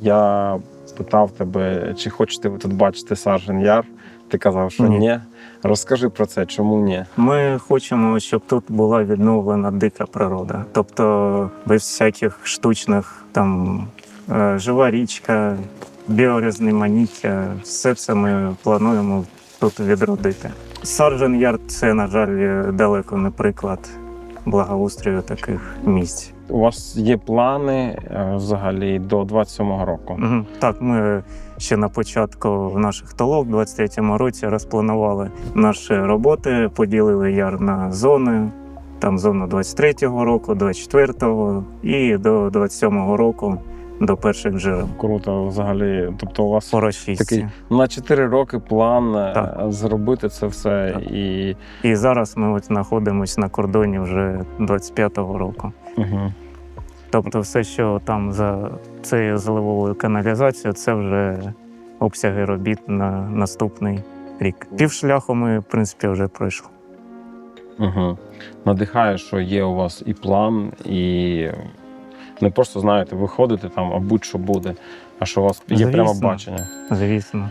Я питав тебе, чи хочете ви тут бачити Саржен Яр? Ти казав, що Ні. ні. Розкажи про це, чому ні? Ми хочемо, щоб тут була відновлена дика природа, тобто без всяких штучних там е, жива річка, біорізноманіття, все це ми плануємо тут відродити. Сарджен Яр це, на жаль, далеко не приклад благоустрою таких місць. У вас є плани е, взагалі до 27-го року? Мгм. Так, ми ще на початку наших толов в 23-му році розпланували наші роботи, поділили яр на зони. Там зона 23-го року, 24-го і до 27-го року до перших джерел. Круто, взагалі. Тобто, у вас По. Такий- на 4 роки план е, Так. зробити це все Так. і. І зараз ми от знаходимося на кордоні вже 25-го року. Угу. Тобто, все, що там за цією заливовою каналізацією, це вже обсяги робіт на наступний рік. Півшляху ми, в принципі, вже пройшли. Угу. Надихає, що є у вас і план, і не просто знаєте, виходите там, а будь-що буде, а що у вас є Звісно. прямо бачення. Звісно.